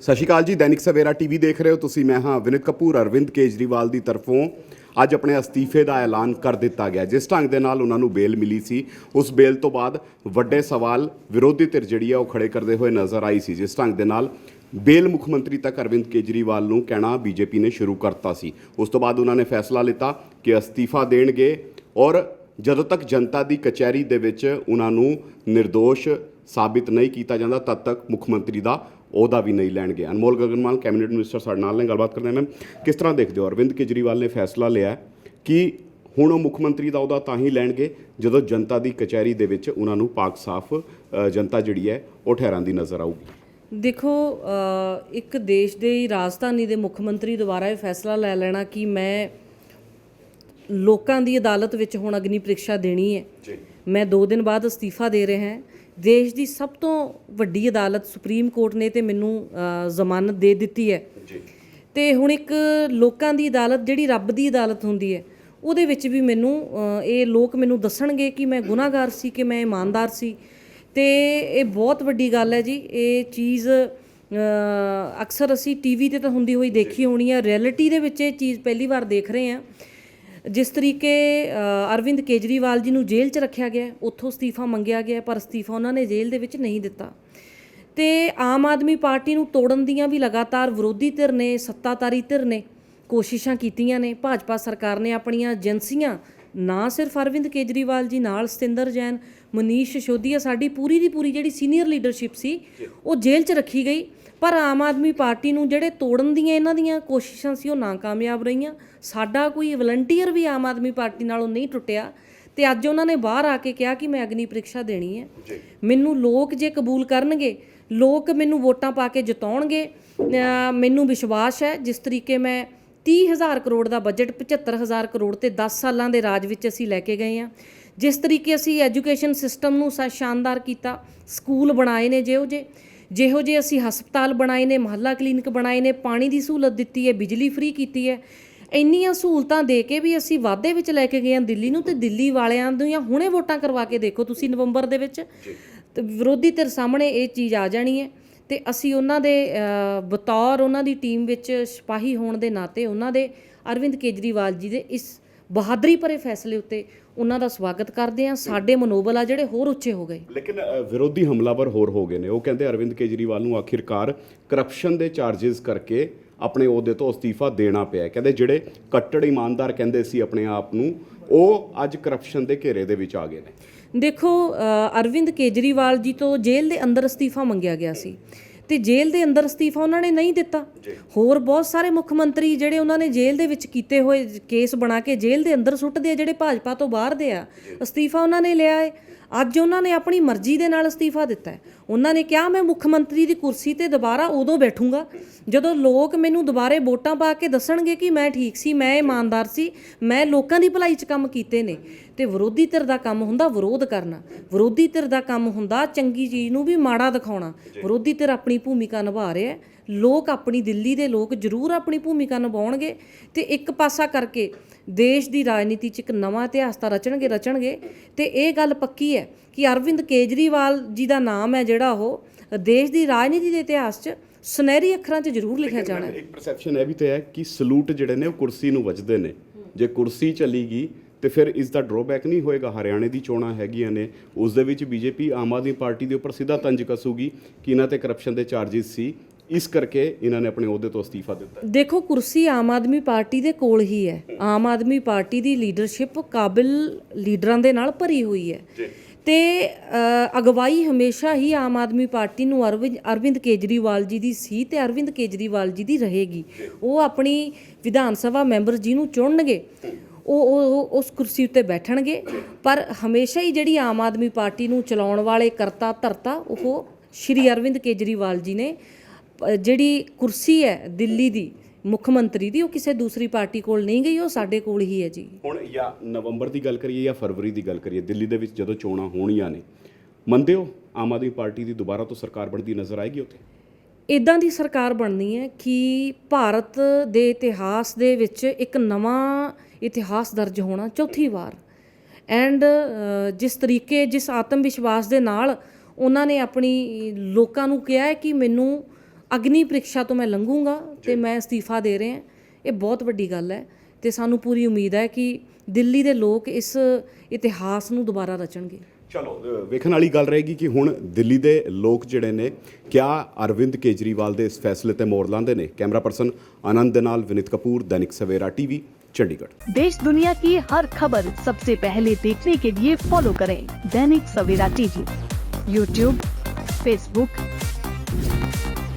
ਸਤਿ ਸ਼੍ਰੀ ਅਕਾਲ ਜੀ, ਦੈਨਿਕ ਸਵੇਰਾ ਟੀਵੀ ਦੇਖ ਰਹੇ ਹੋ ਤੁਸੀਂ। ਮੈਂ ਹਾਂ ਵਿਨਿਤ ਕਪੂਰ, ਅਰਵਿੰਦ ਕੇਜਰੀਵਾਲ ਦੀ ਤਰਫੋਂ ਅੱਜ ਆਪਣੇ ਅਸਤੀਫੇ ਦਾ ਐਲਾਨ ਕਰ ਦਿੱਤਾ ਗਿਆ। ਜਿਸ ਢੰਗ ਦੇ ਨਾਲ ਉਹਨਾਂ ਨੂੰ ਬੇਲ ਮਿਲੀ ਸੀ, ਉਸ ਬੇਲ ਤੋਂ ਬਾਅਦ ਵੱਡੇ ਸਵਾਲ ਵਿਰੋਧੀ ਧਿਰ ਜਿਹੜੀ ਆ ਉਹ ਖੜੇ ਕਰਦੇ ਹੋਏ ਨਜ਼ਰ ਆਈ ਸੀ। ਜਿਸ ਢੰਗ ਦੇ ਨਾਲ ਬੇਲ ਮੁੱਖ ਮੰਤਰੀ ਤੱਕ ਅਰਵਿੰਦ ਕੇਜਰੀਵਾਲ ਨੂੰ ਕਹਿਣਾ ਬੀਜੇਪੀ ਨੇ ਸ਼ੁਰੂ ਕਰਤਾ ਸੀ। ਉਸ ਤੋਂ ਬਾਅਦ ਉਹਨਾਂ ਨੇ ਫੈਸਲਾ ਲਿੱਤਾ ਕਿ ਅਸਤੀਫਾ ਦੇਣਗੇ ਔਰ ਜਦੋਂ ਤੱਕ ਜਨਤਾ ਦੀ ਕਚਹਿਰੀ ਦੇ ਵਿੱਚ ਉਹਨਾਂ ਨੂੰ નિર્ਦੋਸ਼ ਸਾਬਿਤ ਨਹੀਂ ਕੀਤਾ ਜਾਂਦਾ, ਤਦ ਤੱਕ ਮੁੱਖ ਮੰਤਰੀ ਦਾ ਉਹਦਾ ਵੀ ਨਹੀਂ ਲੈਣਗੇ। ਅਨਮੋਲ ਗਗਨਮਾਲ ਕੈਬਨਿਟ ਮਿਨਿਸਟਰ ਸਾਡੇ ਨਾਲ ਨੇ ਗੱਲਬਾਤ ਕਰਦੇ ਮੈਮ ਕਿਸ ਤਰ੍ਹਾਂ ਦੇਖਦੇ ਹੋ? ਅਰਵਿੰਦ ਕੇਜਰੀਵਾਲ ਨੇ ਫੈਸਲਾ ਲਿਆ ਕਿ ਹੁਣ ਉਹ ਮੁੱਖ ਮੰਤਰੀ ਦਾ ਉਹਦਾ ਤਾਂ ਹੀ ਲੈਣਗੇ ਜਦੋਂ ਜਨਤਾ ਦੀ ਕਚਹਿਰੀ ਦੇ ਵਿੱਚ ਉਹਨਾਂ ਨੂੰ ਪਾਕ ਸਾਫ਼ ਜਨਤਾ ਜਿਹੜੀ ਹੈ ਉਹ ਠਹਿਰਾਂਦੀ ਨਜ਼ਰ ਆਊਗੀ। ਦੇਖੋ ਇੱਕ ਦੇਸ਼ ਦੇ ਰਾਜਧਾਨੀ ਦੇ ਮੁੱਖ ਮੰਤਰੀ ਦੁਆਰਾ ਇਹ ਫੈਸਲਾ ਲੈ ਲੈਣਾ ਕਿ ਮੈਂ ਲੋਕਾਂ ਦੀ ਅਦਾਲਤ ਵਿੱਚ ਹੁਣ ਅਗਨੀ ਪ੍ਰੀਖਿਆ ਦੇਣੀ ਹੈ। ਜੀ। ਮੈਂ 2 ਦਿਨ ਬਾਅਦ ਅਸਤੀਫਾ ਦੇ ਰਿਹਾ ਹਾਂ। ਦੇਸ਼ ਦੀ ਸਭ ਤੋਂ ਵੱਡੀ ਅਦਾਲਤ ਸੁਪਰੀਮ ਕੋਰਟ ਨੇ ਤੇ ਮੈਨੂੰ ਜ਼ਮਾਨਤ ਦੇ ਦਿੱਤੀ ਹੈ। ਜੀ। ਤੇ ਹੁਣ ਇੱਕ ਲੋਕਾਂ ਦੀ ਅਦਾਲਤ ਜਿਹੜੀ ਰੱਬ ਦੀ ਅਦਾਲਤ ਹੁੰਦੀ ਹੈ ਉਹਦੇ ਵਿੱਚ ਵੀ ਮੈਨੂੰ ਇਹ ਲੋਕ ਮੈਨੂੰ ਦੱਸਣਗੇ ਕਿ ਮੈਂ ਗੁਨਾਹਗਾਰ ਸੀ ਕਿ ਮੈਂ ਇਮਾਨਦਾਰ ਸੀ। ਤੇ ਇਹ ਬਹੁਤ ਵੱਡੀ ਗੱਲ ਹੈ ਜੀ। ਇਹ ਚੀਜ਼ ਅਕਸਰ ਅਸੀਂ ਟੀਵੀ ਤੇ ਤਾਂ ਹੁੰਦੀ ਹੋਈ ਦੇਖੀ ਹੋਣੀ ਹੈ ਰਿਐਲਿਟੀ ਦੇ ਵਿੱਚ ਇਹ ਚੀਜ਼ ਪਹਿਲੀ ਵਾਰ ਦੇਖ ਰਹੇ ਹਾਂ। ਜਿਸ ਤਰੀਕੇ ਅਰਵਿੰਦ ਕੇਜਰੀਵਾਲ ਜੀ ਨੂੰ ਜੇਲ੍ਹ 'ਚ ਰੱਖਿਆ ਗਿਆ, ਉੱਥੋਂ ਅਸਤੀਫਾ ਮੰਗਿਆ ਗਿਆ, ਪਰ ਅਸਤੀਫਾ ਉਹਨਾਂ ਨੇ ਜੇਲ੍ਹ ਦੇ ਵਿੱਚ ਨਹੀਂ ਦਿੱਤਾ। ਤੇ ਆਮ ਆਦਮੀ ਪਾਰਟੀ ਨੂੰ ਤੋੜਨ ਦੀਆਂ ਵੀ ਲਗਾਤਾਰ ਵਿਰੋਧੀ ਧਿਰ ਨੇ, ਸੱਤਾਧਾਰੀ ਧਿਰ ਨੇ ਕੋਸ਼ਿਸ਼ਾਂ ਕੀਤੀਆਂ ਨੇ, ਭਾਜਪਾ ਸਰਕਾਰ ਨੇ ਆਪਣੀਆਂ ਏਜੰਸੀਆਂ ਨਾ ਸਿਰਫ ਅਰਵਿੰਦ ਕੇਜਰੀਵਾਲ ਜੀ ਨਾਲ ਸਤਿੰਦਰ ਜੈਨ ਮਨੀਸ਼ ਸਿਸੋਦੀਆ ਸਾਡੀ ਪੂਰੀ ਦੀ ਪੂਰੀ ਜਿਹੜੀ ਸੀਨੀਅਰ ਲੀਡਰਸ਼ਿਪ ਸੀ ਉਹ ਜੇਲ੍ਹ 'ਚ ਰੱਖੀ ਗਈ। ਪਰ ਆਮ ਆਦਮੀ ਪਾਰਟੀ ਨੂੰ ਜਿਹੜੇ ਤੋੜਨ ਦੀਆਂ ਇਹਨਾਂ ਦੀਆਂ ਕੋਸ਼ਿਸ਼ਾਂ ਸੀ ਉਹ ਨਾਕਾਮਯਾਬ ਰਹੀਆਂ। ਸਾਡਾ ਕੋਈ ਵਲੰਟੀਅਰ ਵੀ ਆਮ ਆਦਮੀ ਪਾਰਟੀ ਨਾਲੋਂ ਨਹੀਂ ਟੁੱਟਿਆ। ਤੇ ਅੱਜ ਉਹਨਾਂ ਨੇ ਬਾਹਰ ਆ ਕੇ ਕਿਹਾ ਕਿ ਮੈਂ ਅਗਨੀ ਪ੍ਰੀਖਿਆ ਦੇਣੀ ਹੈ। ਮੈਨੂੰ ਲੋਕ ਜੇ ਕਬੂਲ ਕਰਨਗੇ ਲੋਕ ਮੈਨੂੰ ਵੋਟਾਂ ਪਾ ਕੇ ਜਿਤਾਉਣਗੇ ਮੈਨੂੰ ਵਿਸ਼ਵਾਸ ਹੈ ਜਿਸ ਤਰੀਕੇ ਮੈਂ 30000 ਕਰੋੜ ਦਾ ਬਜਟ 75000 ਕਰੋੜ ਤੇ 10 ਸਾਲਾਂ ਦੇ ਰਾਜ ਵਿੱਚ ਅਸੀਂ ਲੈ ਕੇ ਗਏ ਹਾਂ। ਜਿਸ ਤਰੀਕੇ ਅਸੀਂ ਐਜੂਕੇਸ਼ਨ ਸਿਸਟਮ ਨੂੰ ਸਾ ਸ਼ਾਨਦਾਰ ਕੀਤਾ ਸਕੂਲ ਬਣਾਏ ਨੇ ਜਿਹੋ ਜੇ ਜਿਹੋ ਜੇ ਅਸੀਂ ਹਸਪਤਾਲ ਬਣਾਏ ਨੇ ਮਹੱਲਾ ਕਲੀਨਿਕ ਬਣਾਏ ਨੇ ਪਾਣੀ ਦੀ ਸਹੂਲਤ ਦਿੱਤੀ ਹੈ ਬਿਜਲੀ ਫ੍ਰੀ ਕੀਤੀ ਹੈ। ਇੰਨੀਆਂ ਸਹੂਲਤਾਂ ਦੇ ਕੇ ਵੀ ਅਸੀਂ ਵਾਅਦੇ ਵਿੱਚ ਲੈ ਕੇ ਗਏ ਹਾਂ ਦਿੱਲੀ ਨੂੰ ਤੇ ਦਿੱਲੀ ਵਾਲਿਆਂ ਦੀਆਂ ਹੁਣੇ ਵੋਟਾਂ ਕਰਵਾ ਕੇ ਦੇਖੋ ਤੁਸੀਂ ਨਵੰਬਰ ਦੇ ਵਿੱਚ। ਤੇ ਵਿਰੋਧੀ ਧਿਰ ਸਾਹਮਣੇ ਇਹ ਚੀਜ਼ ਆ ਜਾਣੀ ਹੈ। ਅਤੇ ਅਸੀਂ ਉਹਨਾਂ ਦੇ ਬਤੌਰ ਉਹਨਾਂ ਦੀ ਟੀਮ ਵਿੱਚ ਸਿਪਾਹੀ ਹੋਣ ਦੇ ਨਾਤੇ ਉਹਨਾਂ ਦੇ ਅਰਵਿੰਦ ਕੇਜਰੀਵਾਲ ਜੀ ਦੇ ਇਸ ਬਹਾਦਰੀ ਭਰੇ ਫੈਸਲੇ ਉੱਤੇ ਉਹਨਾਂ ਦਾ ਸਵਾਗਤ ਕਰਦੇ ਹਾਂ। ਸਾਡੇ ਮਨੋਬਲ ਆ ਜਿਹੜੇ ਹੋਰ ਉੱਚੇ ਹੋ ਗਏ। ਲੇਕਿਨ ਵਿਰੋਧੀ ਹਮਲਾਵਰ ਹੋਰ ਹੋ ਗਏ ਨੇ। ਉਹ ਕਹਿੰਦੇ ਅਰਵਿੰਦ ਕੇਜਰੀਵਾਲ ਨੂੰ ਆਖਿਰਕਾਰ ਕਰਪਸ਼ਨ ਦੇ ਚਾਰजेस ਕਰਕੇ ਆਪਣੇ ਅਹੁਦੇ ਤੋਂ ਅਸਤੀਫਾ ਦੇਣਾ ਪਿਆ ਕਹਿੰਦੇ ਜਿਹੜੇ ਕੱਟੜ ਇਮਾਨਦਾਰ ਕਹਿੰਦੇ ਸੀ ਆਪਣੇ ਆਪ ਨੂੰ, ਉਹ ਅੱਜ ਕਰਪਸ਼ਨ ਦੇ ਘੇਰੇ ਦੇ ਵਿੱਚ ਆ ਗਏ ਨੇ। ਦੇਖੋ ਅਰਵਿੰਦ ਕੇਜਰੀਵਾਲ ਜੀ ਤੋਂ ਜੇਲ੍ਹ ਦੇ ਅੰਦਰ ਅਸਤੀਫਾ ਮੰਗਿਆ ਗਿਆ ਸੀ। ਤੇ ਜੇਲ੍ਹ ਦੇ ਅੰਦਰ ਅਸਤੀਫਾ ਉਹਨਾਂ ਨੇ ਨਹੀਂ ਦਿੱਤਾ। ਹੋਰ ਬਹੁਤ ਸਾਰੇ ਮੁੱਖ ਮੰਤਰੀ ਜਿਹੜੇ ਉਹਨਾਂ ਨੇ ਜੇਲ੍ਹ ਦੇ ਵਿੱਚ ਕੀਤੇ ਹੋਏ ਕੇਸ ਬਣਾ ਕੇ ਜੇਲ੍ਹ ਦੇ ਅੰਦਰ ਸੁੱਟਦੇ ਆ ਜਿਹੜੇ ਭਾਜਪਾ ਤੋਂ ਬਾਹਰ ਦੇ ਆ ਅਸਤੀਫਾ ਉਹਨਾਂ ਨੇ ਲਿਆ ਹੈ ਅੱਜ ਉਹਨਾਂ ਨੇ ਆਪਣੀ ਮਰਜ਼ੀ ਦੇ ਨਾਲ ਅਸਤੀਫਾ ਦਿੱਤਾ ਹੈ। ਉਹਨਾਂ ਨੇ ਕਿਹਾ ਮੈਂ ਮੁੱਖ ਮੰਤਰੀ ਦੀ ਕੁਰਸੀ ਤੇ ਦੁਬਾਰਾ ਉਦੋਂ ਬੈਠੂੰਗਾ ਜਦੋਂ ਲੋਕ ਮੈਨੂੰ ਦੁਬਾਰੇ ਵੋਟਾਂ ਪਾ ਕੇ ਦੱਸਣਗੇ ਕਿ ਮੈਂ ਠੀਕ ਸੀ ਮੈਂ ਇਮਾਨਦਾਰ ਸੀ ਮੈਂ ਲੋਕਾਂ ਦੀ ਭਲਾਈ 'ਚ ਕੰਮ ਕੀਤੇ ਨੇ। ਤੇ ਵਿਰੋਧੀ ਧਿਰ ਦਾ ਕੰਮ ਹੁੰਦਾ ਵਿਰੋਧ ਕਰਨਾ। ਵਿਰੋਧੀ ਧਿਰ ਦਾ ਕੰਮ ਹੁੰਦਾ ਚੰਗੀ ਚੀਜ਼ ਨੂੰ ਵੀ ਮਾੜਾ ਦਿਖਾਉਣਾ। ਵਿਰੋਧੀ ਧਿਰ ਆਪਣੀ ਭੂਮਿਕਾ ਨਿਭਾ ਰਿਹਾ ਹੈ। ਲੋਕ ਆਪਣੀ ਦਿੱਲੀ ਦੇ ਲੋਕ ਜ਼ਰੂਰ ਆਪਣੀ ਭੂਮਿਕਾ ਨਿਭਾਉਣਗੇ ਤੇ ਇੱਕ ਪਾਸਾ ਕਰਕੇ ਦੇਸ਼ ਦੀ ਰਾਜਨੀਤੀ 'ਚ ਇੱਕ ਨਵਾਂ ਇਤਿਹਾਸ ਤਾਂ ਰਚਣਗੇ ਰਚਣਗੇ। ਤੇ ਇਹ ਗੱਲ ਪੱਕੀ ਹੈ ਕਿ ਅਰਵਿੰਦ ਕੇਜਰੀਵਾਲ ਜੀ ਦਾ ਨਾਮ ਹੈ ਜਿਹੜਾ ਉਹ ਦੇਸ਼ ਦੀ ਰਾਜਨੀਤੀ ਦੇ ਇਤਿਹਾਸ 'ਚ ਸੁਨਹਿਰੀ ਅੱਖਰਾਂ 'ਚ ਜ਼ਰੂਰ ਲਿਖਿਆ ਜਾਣਾ ਹੈ। ਇੱਕ ਪਰਸੈਪਸ਼ਨ ਇਹ ਵੀ ਤੇ ਹੈ ਕਿ ਸਲੂਟ ਜਿਹੜੇ ਨੇ ਉਹ ਕੁਰਸੀ ਨੂੰ ਵੱਜਦੇ ਨੇ। ਜੇ ਕੁਰਸੀ ਚਲੀ ਗਈ ਤੇ ਫਿਰ ਇਸ ਦਾ ਡਰਾਬੈਕ ਨਹੀਂ ਹੋਏਗਾ। ਹਰਿਆਣੇ ਦੀ ਚੋਣਾਂ ਹੈਗੀਆਂ ਨੇ। ਉਸ ਦੇ ਵਿੱਚ ਬੀਜੇਪੀ ਆਮ ਆਦਮੀ ਪਾਰਟੀ ਦੇ ਉੱਪਰ ਸਿੱਧਾ ਤੰਜ ਕਸੂਗੀ ਕਿ ਇਹਨਾਂ ਤੇ ਕਰਪਸ਼ਨ ਦੇ ਚਾਰजेस ਸੀ। ਇਸ ਕਰਕੇ ਇਹਨਾਂ ਨੇ ਆਪਣੇ ਅਹੁਦੇ ਤੋਂ ਅਸਤੀਫਾ ਦਿੱਤਾ। ਦੇਖੋ ਕੁਰਸੀ ਆਮ ਆਦਮੀ ਪਾਰਟੀ ਦੇ ਕੋਲ ਹੀ ਹੈ। ਆਮ ਆਦਮੀ ਪਾਰਟੀ ਦੀ ਲੀਡਰਸ਼ਿਪ ਕਾਬਿਲ ਲੀਡਰਾਂ ਦੇ ਨਾਲ ਭਰੀ ਹੋਈ ਹੈ। ਤੇ ਅਗਵਾਈ ਹਮੇਸ਼ਾ ਹੀ ਆਮ ਆਦਮੀ ਪਾਰਟੀ ਨੂੰ ਅਰਵਿੰਦ ਅਰਵਿੰਦ ਕੇਜਰੀਵਾਲ ਜੀ ਦੀ ਸੀ ਤੇ ਅਰਵਿੰਦ ਕੇਜਰੀਵਾਲ ਜੀ ਦੀ ਰਹੇਗੀ। ਉਹ ਆਪਣੀ ਵਿਧਾਨ ਸਭਾ ਮੈਂਬਰ ਜੀ ਨੂੰ ਚੁਣਨਗੇ। ਉਹ ਉਸ ਕੁਰਸੀ ਉੱਤੇ ਬੈਠਣਗੇ। ਪਰ ਹਮੇਸ਼ਾ ਹੀ ਜਿਹੜੀ ਆਮ ਆਦਮੀ ਪਾਰਟੀ ਨੂੰ ਚਲਾਉਣ ਵਾਲੇ ਕਰਤਾ ਧਰਤਾ ਉਹ ਸ਼੍ਰੀ ਅਰਵਿੰਦ ਕੇਜਰੀਵਾਲ ਜੀ ਨੇ ਜਿਹੜੀ ਕੁਰਸੀ ਹੈ ਦਿੱਲੀ ਦੀ ਮੁੱਖ ਮੰਤਰੀ ਦੀ ਉਹ ਕਿਸੇ ਦੂਸਰੀ ਪਾਰਟੀ ਕੋਲ ਨਹੀਂ ਗਈ ਉਹ ਸਾਡੇ ਕੋਲ ਹੀ ਹੈ ਜੀ। ਹੁਣ ਜਾਂ ਨਵੰਬਰ ਦੀ ਗੱਲ ਕਰੀਏ ਜਾਂ ਫਰਵਰੀ ਦੀ ਗੱਲ ਕਰੀਏ ਦਿੱਲੀ ਦੇ ਵਿੱਚ ਜਦੋਂ ਚੋਣਾਂ ਹੋਣੀਆਂ ਨੇ ਮੰਨਦੇ ਹੋ ਆਮ ਆਦਮੀ ਪਾਰਟੀ ਦੀ ਦੁਬਾਰਾ ਤੋਂ ਸਰਕਾਰ ਬਣਦੀ ਨਜ਼ਰ ਆਏਗੀ ਉੱਥੇ? ਇਦਾਂ ਦੀ ਸਰਕਾਰ ਬਣਨੀ ਹੈ ਕਿ ਭਾਰਤ ਦੇ ਇਤਿਹਾਸ ਦੇ ਵਿੱਚ ਇੱਕ ਨਵਾਂ ਇਤਿਹਾਸ ਦਰਜ ਹੋਣਾ ਚੌਥੀ ਵਾਰ। ਐਂਡ ਜਿਸ ਤਰੀਕੇ ਜਿਸ ਆਤਮ ਵਿਸ਼ਵਾਸ ਦੇ ਨਾਲ ਉਹਨਾਂ ਨੇ ਆਪਣੀ ਲੋਕਾਂ ਨੂੰ ਕਿਹਾ ਹੈ ਕਿ ਮੈਨੂੰ ਅਗਨੀ ਪ੍ਰੀਖਿਆ ਤੋਂ ਮੈਂ ਲੰਘੂੰਗਾ ਤੇ ਮੈਂ ਅਸਤੀਫਾ ਦੇ ਰਹੇ ਹਾਂ ਇਹ ਬਹੁਤ ਵੱਡੀ ਗੱਲ ਹੈ ਤੇ ਸਾਨੂੰ ਪੂਰੀ ਉਮੀਦ ਹੈ ਕਿ ਦਿੱਲੀ ਦੇ ਲੋਕ ਇਸ ਇਤਿਹਾਸ ਨੂੰ ਦੁਬਾਰਾ ਰਚਣਗੇ ਚਲੋ ਅ, ਵੇਖਣ ਵਾਲੀ ਗੱਲ ਰਹੇਗੀ ਕਿ ਹੁਣ ਦਿੱਲੀ ਦੇ ਲੋਕ ਜਿਹੜੇ ਨੇ ਕਿਆ ਅਰਵਿੰਦ ਕੇਜਰੀਵਾਲ ਦੇ ਇਸ ਫੈਸਲੇ ਤੇ ਮੋੜ ਲਾਉਂਦੇ ਨੇ ਕੈਮਰਾ ਪਰਸਨ ਆਨੰਦ ਦੇ ਨਾਲ ਵਿਨਿਤ ਕਪੂਰ ਦੈਨਿਕ ਸਵੇਰਾ ਟੀਵੀ ਚੰਡੀਗੜ੍ਹ देश दुनिया की हर खबर सबसे पहले देखने के लिए फॉलो करें Dainik Savera TV YouTube Facebook